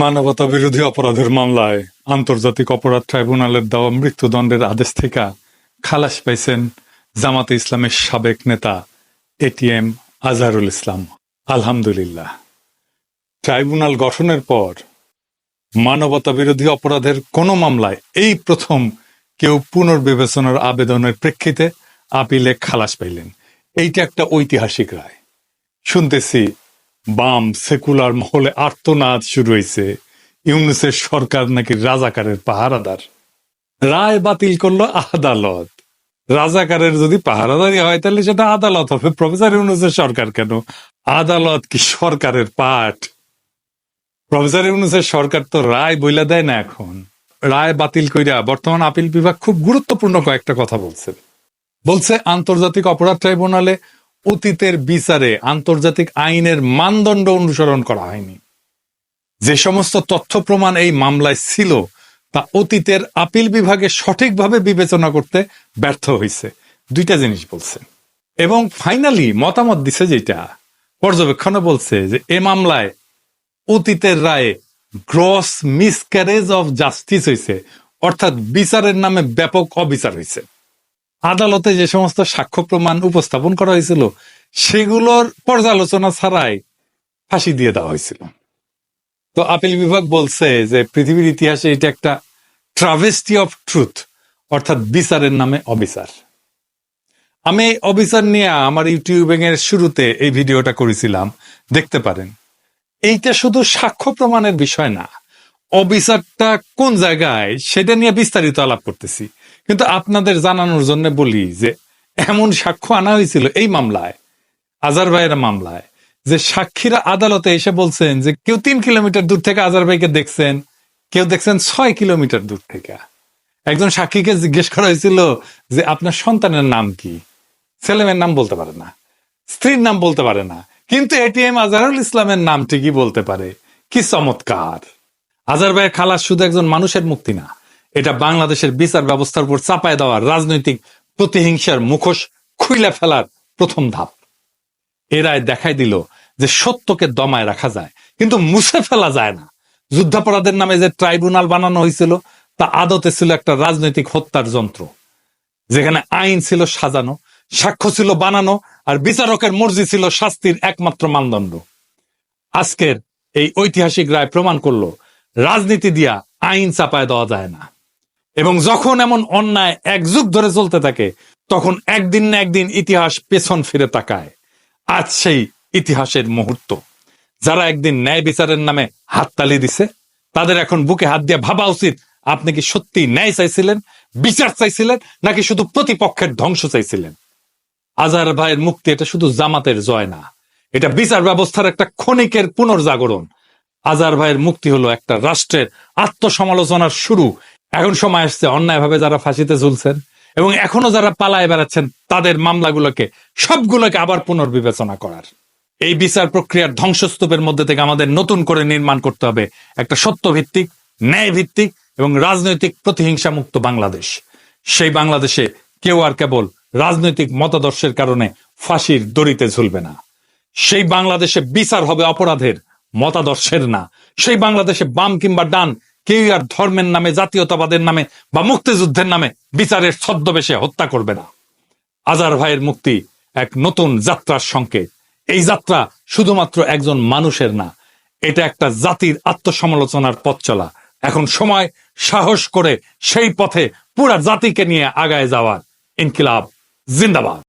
মানবতা বিরোধী অপরাধের মামলায় আন্তর্জাতিক অপরাধ ট্রাইব্যুনালের দেওয়া মৃত্যুদণ্ডের আদেশ থেকে খালাস পাইছেন জামাতে ইসলামের সাবেক নেতা এটিএম আজহারুল ইসলাম। আলহামদুলিল্লাহ। ট্রাইব্যুনাল গঠনের পর মানবতা বিরোধী অপরাধের কোনো মামলায় এই প্রথম কেউ পুনর্বিবেচনার আবেদনের প্রেক্ষিতে আপিলে খালাস পাইলেন। এইটা একটা ঐতিহাসিক রায়। শুনতেছি বাম সেকুলার মহলে আর্তনাদ শুরু হয়েছে ইউনুসের সরকার নাকি রাজাকারের পাহারাদার। রায় বাতিল করল আদালত। রাজাকারের যদি পাহারাদারি হয়, তাহলে সেটা আদালত হবে। প্রফেসর ইউনুসের সরকার কেন? আদালত কি সরকারের পাঠ? প্রফেসর ইউনুসের সরকার তো রায় বইলা দেয় না এখন। রায় বাতিল কইরা বর্তমান আপিল বিভাগ খুব গুরুত্বপূর্ণ কয়েকটা কথা বলছে। বলছে, আন্তর্জাতিক অপরাধ ট্রাইব্যুনালে অতীতের বিচারে আন্তর্জাতিক আইনের মানদণ্ড অনুসরণ করা হয়নি। যে সমস্ত তথ্য প্রমাণ এই মামলায় ছিল, তা অতীতের আপিল বিভাগে সঠিকভাবে বিবেচনা করতে ব্যর্থ হয়েছে দুইটা জিনিস বলছে। এবং ফাইনালি মতামত দিছে যেটা, পর্যবেক্ষণে বলছে যে এ মামলায় অতীতের রায়ে গ্রস মিসক্যারেজ অফ জাস্টিস হয়েছে অর্থাৎ বিচারের নামে ব্যাপক অবিচার হয়েছে আদালতে যে সমস্ত সাক্ষ্য প্রমাণ উপস্থাপন করা হয়েছিল, সেগুলোর পর্যালোচনা ছাড়াই ফাঁসি দিয়ে দেওয়া হয়েছিল। তো আপিল বিভাগ বলছে যে পৃথিবীর ইতিহাসে এটা একটা ট্রাভেস্টি অফ ট্রুথ অর্থাৎ বিচারের নামে অবিচার। আমি অবিচার নিয়ে আমার ইউটিউবিং এর শুরুতে এই ভিডিওটা করেছিলাম, দেখতে পারেন। এইটা শুধু সাক্ষ্য প্রমাণের বিষয় না, অবিচারটা কোন জায়গায় সেটা নিয়ে বিস্তারিত আলাপ করতেছি। কিন্তু আপনাদের জানানোর জন্য বলি যে, এমন সাক্ষ্য আনা হয়েছিল এই মামলায়, আজার ভাইয়ের মামলায়, যে সাক্ষীরা আদালতে এসে বলছেন যে, কেউ তিন কিলোমিটার দূর থেকে আজার ভাইকে দেখছেন, কেউ দেখছেন ছয় কিলোমিটার দূর থেকে। একজন সাক্ষীকে জিজ্ঞেস করা হয়েছিল যে, আপনার সন্তানের নাম কি? ছেলেমেয়ের নাম বলতে পারে না, স্ত্রীর নাম বলতে পারে না, কিন্তু এটিএম আজহারুল ইসলামের নাম ঠিকই বলতে পারে। কি চমৎকার! আজার ভাইয়ের খালাস শুধু একজন মানুষের মুক্তি না এটা বাংলাদেশের বিচার ব্যবস্থার উপর চাপায় দেওয়ার রাজনৈতিক প্রতিহিংসার মুখোশ খুইলে ফেলার প্রথম ধাপ। এরাই দেখাই দিল যে সত্যকে দমায় রাখা যায়, কিন্তু মুছে ফেলা যায় না। যুদ্ধাপরাধের নামে যে ট্রাইব্যুনাল বানানো হয়েছিল, তা আদতে ছিল একটা রাজনৈতিক হত্যার যন্ত্র। যেখানে আইন ছিল সাজানো, সাক্ষ্য ছিল বানানো, আর বিচারকের মর্জি ছিল শাস্তির একমাত্র মানদণ্ড। আজকের এই ঐতিহাসিক রায় প্রমাণ করল, রাজনীতি দিয়া আইন চাপায় দেওয়া যায় না। এবং যখন এমন অন্যায় এক যুগ ধরে চলতে থাকে, তখন একদিন না একদিন ইতিহাস পেছন ফিরে তাকায়। আজ সেই ইতিহাসের মুহূর্ত। যারা একদিন ন্যায় বিচারের নামে হাততালি দিছে, তাদের এখন বুকে হাত দিয়ে ভাবা উচিত, আপনি কি সত্যি ন্যায় চাইছিলেন, বিচার চাইছিলেন, নাকি শুধু প্রতিপক্ষের ধ্বংস চাইছিলেন? আজার ভাইয়ের মুক্তি এটা শুধু জামাতের জয় না, এটা বিচার ব্যবস্থার একটা ক্ষণিকের পুনর্জাগরণ। আজার ভাইয়ের মুক্তি হলো একটা রাষ্ট্রের আত্মসমালোচনার শুরু এখন সময় আসছে, অন্যায়ভাবে যারা ফাঁসিতে ঝুলছেন এবং এখনও যারা পালায় বেড়াচ্ছেন, তাদের মামলাগুলোকে, সবগুলোকে আবার পুনর্বিবেচনা করার। এই বিচার প্রক্রিয়ার ধ্বংসস্তূপের মধ্যে থেকে আমাদের নতুন করে নির্মাণ করতে হবে একটা সত্যভিত্তিক ন্যায় ভিত্তিক এবং রাজনৈতিক প্রতিহিংসা মুক্ত বাংলাদেশ। সেই বাংলাদেশে কেউ আর কেবল রাজনৈতিক মতাদর্শের কারণে ফাঁসির দড়িতে ঝুলবে না। সেই বাংলাদেশে বিচার হবে অপরাধের, মতাদর্শের না। সেই বাংলাদেশে বাম কিংবা ডান কেউ আর ধর্মের নামে, জাতীয়তাবাদের নামে বা মুক্তিযুদ্ধের নামে বিচারের ছদ্মবেশে হত্যা করবে না। আজার ভাইয়ের মুক্তি এক নতুন যাত্রার সংকেত। এই যাত্রা শুধুমাত্র একজন মানুষের না, এটা একটা জাতির আত্মসমালোচনার পথ চলা। এখন সময় সাহস করে সেই পথে পুরা জাতিকে নিয়ে আগায় যাওয়ার ইনকিলাব, জিন্দাবাদ।